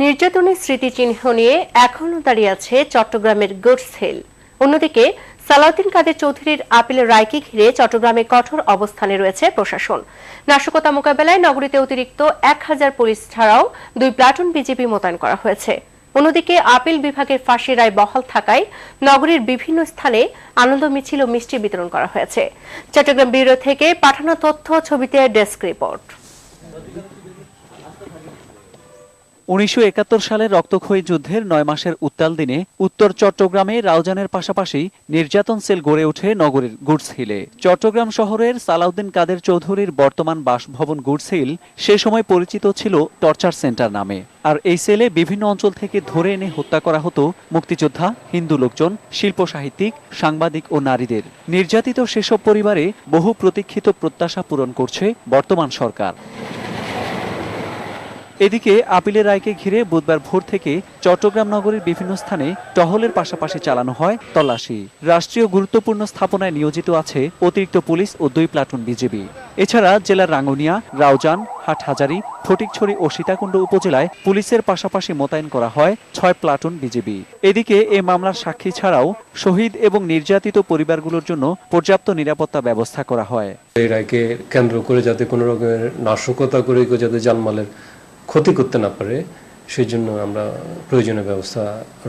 নির্যাতনের স্মৃতিচিহ্ন নিয়ে এখনও দাঁড়িয়ে আছে চট্টগ্রামের গুডস হিল। অন্যদিকে, সালাউদ্দিন কাদের চৌধুরীর আপিলের রায়কে ঘিরে চট্টগ্রামে কঠোর অবস্থানে রয়েছে প্রশাসন। নাশকতা মোকাবেলায় নগরীতে অতিরিক্ত এক হাজার পুলিশ ছাড়াও দুই প্লাটুন বিজেপি মোতায়েন করা হয়েছে। অন্যদিকে, আপিল বিভাগের ফাঁসি রায় বহাল থাকায় নগরীর বিভিন্ন স্থানে আনন্দ মিছিল ও মিষ্টি বিতরণ করা হয়েছে। চট্টগ্রাম ব্যুরো থেকে পাঠানো তথ্য, ছবিতে ডেস্ক রিপোর্ট। উনিশশো সালের রক্তক্ষয়ী যুদ্ধের নয় মাসের উত্তাল দিনে উত্তর চট্টগ্রামে রাউজানের পাশাপাশি নির্যাতন সেল গড়ে ওঠে নগরীর গুডস হিলে। চট্টগ্রাম শহরের সালাউদ্দিন কাদের চৌধুরীর বর্তমান বাসভবন গুডস হিল সে সময় পরিচিত ছিল টর্চার সেন্টার নামে। আর এই সেলে বিভিন্ন অঞ্চল থেকে ধরে এনে হত্যা করা হতো মুক্তিযোদ্ধা, হিন্দু লোকজন, শিল্প সাহিত্যিক, সাংবাদিক ও নারীদের। নির্যাতিত সেসব পরিবারে বহু প্রতীক্ষিত প্রত্যাশা পূরণ করছে বর্তমান সরকার। এদিকে আপিলের রায়কে ঘিরে বুধবার ভোর থেকে চট্টগ্রাম নগরীর বিভিন্ন স্থানে টহলের পাশাপাশি চালানো হয় তল্লাশি। রাষ্ট্রীয় গুরুত্বপূর্ণ স্থাপনায় নিয়োজিত আছে অতিরিক্ত পুলিশ ও দুই প্লাটুন বিজিবি। এছাড়া জেলার রাঙ্গুনিয়া, রাউজান, হাটহাজারী, ফটিকছড়ি ও সীতাকুণ্ড উপজেলায় পুলিশের পাশাপাশি মোতায়েন করা হয় ছয় প্লাটুন বিজিবি। এদিকে এ মামলার সাক্ষী ছাড়াও শহীদ এবং নির্যাতিত পরিবারগুলোর জন্য পর্যাপ্ত নিরাপত্তা ব্যবস্থা করা হয়। এই রায়কে কেন্দ্র করে যাতে কোনো রকমের নাশকতা করে যাতে জানমালের ক্ষতি করতে না পারে সেই জন্য আমরা প্রয়োজনীয় ব্যবস্থা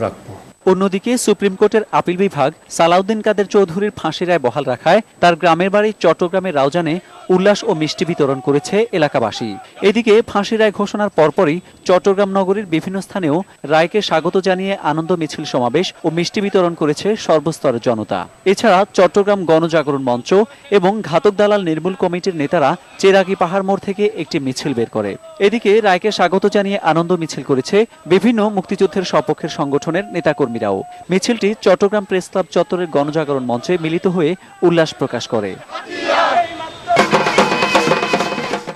রাখব। অন্যদিকে সুপ্রিম কোর্টের আপিল বিভাগ সালাউদ্দিন কাদের চৌধুরীর ফাঁসি রায় বহাল রাখায় তার গ্রামের বাড়ি চট্টগ্রামের রাউজানে উল্লাস ও মিষ্টি বিতরণ করেছে এলাকাবাসী। এদিকে ফাঁসি রায় ঘোষণার পরপরই চট্টগ্রাম নগরীর বিভিন্ন স্থানেও রায়কে স্বাগত জানিয়ে আনন্দ মিছিল সমাবেশ ও মিষ্টি বিতরণ করেছে সর্বস্তরের জনতা। এছাড়া চট্টগ্রাম গণজাগরণ মঞ্চ এবং ঘাতক দালাল নির্মূল কমিটির নেতারা চেরাগি পাহাড় মোড় থেকে একটি মিছিল বের করে। এদিকে রায়কে স্বাগত জানিয়ে আনন্দ মিছিল করেছে বিভিন্ন মুক্তিযুদ্ধের সপক্ষের সংগঠনের নেতাকর্মীরাও। মিছিলটি চট্টগ্রাম প্রেস ক্লাব চত্বরের গণজাগরণ মঞ্চে মিলিত হয়ে উল্লাস প্রকাশ করে।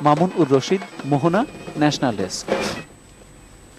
Mamun Ur Rashid, Mohona, national desk.